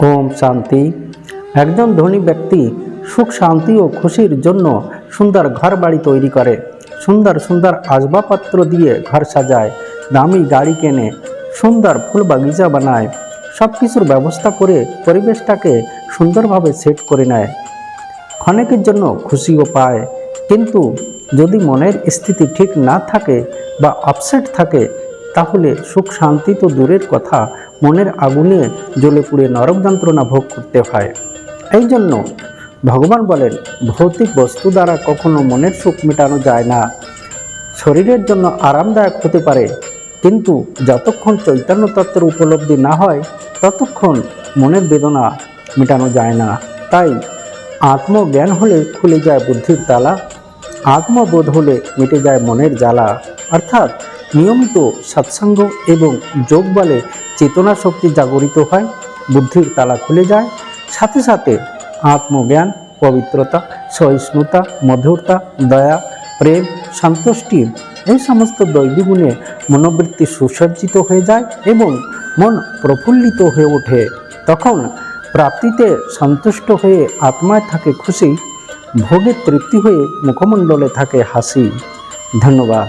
ওম শান্তি। একজন ধনী ব্যক্তি সুখ, শান্তি ও খুশির জন্য সুন্দর ঘর বাড়ি তৈরি করে। সুন্দর সুন্দর আসবাবপত্র দিয়ে ঘর সাজায়, দামি গাড়ি কেনে, সুন্দর ফুল বাগিচা বানায় সব কিছুর ব্যবস্থা করে পরিবেশটাকে সুন্দরভাবে সেট করে নেয়। ক্ষণিকের জন্য খুশিও পায়। কিন্তু যদি মনের স্থিতি ঠিক না থাকে বা আপসেট থাকে, তাহলে সুখ, শান্তি তো দূরের কথা মনের আগুনে জ্বলে পুড়ে নরক যন্ত্রণা ভোগ করতে হয়। এই জন্য ভগবান বলেন, ভৌতিক বস্তু দ্বারা কখনো মনের সুখ মেটানো যায় না। শরীরের জন্য আরামদায়ক হতে পারে, কিন্তু যতক্ষণ চৈতন্য তত্ত্বের উপলব্ধি না হয়, ততক্ষণ মনের বেদনা মেটানো যায় না। তাই আত্মজ্ঞান হলে খুলে যায় বুদ্ধির তালা, আত্মবোধ হলে মিটে যায় মনের জ্বালা। অর্থাৎ নিয়মিত সৎসঙ্গ এবং যোগ বলে চেতনা শক্তি জাগরিত হয়, বুদ্ধির তালা খুলে যায়। সাথে সাথে আত্মজ্ঞান, পবিত্রতা, সহিষ্ণুতা, মধুরতা, দয়া, প্রেম, সন্তুষ্টি এই সমস্ত দৈবী গুণে মনোবৃত্তি সুসজ্জিত হয়ে যায় এবং মন প্রফুল্লিত হয়ে ওঠে। তখন প্রাপ্তিতে সন্তুষ্ট হয়ে আত্মায় থাকে খুশি ভোগের তৃপ্তি হয়ে মুখমণ্ডলে থাকে হাসি। ধন্যবাদ।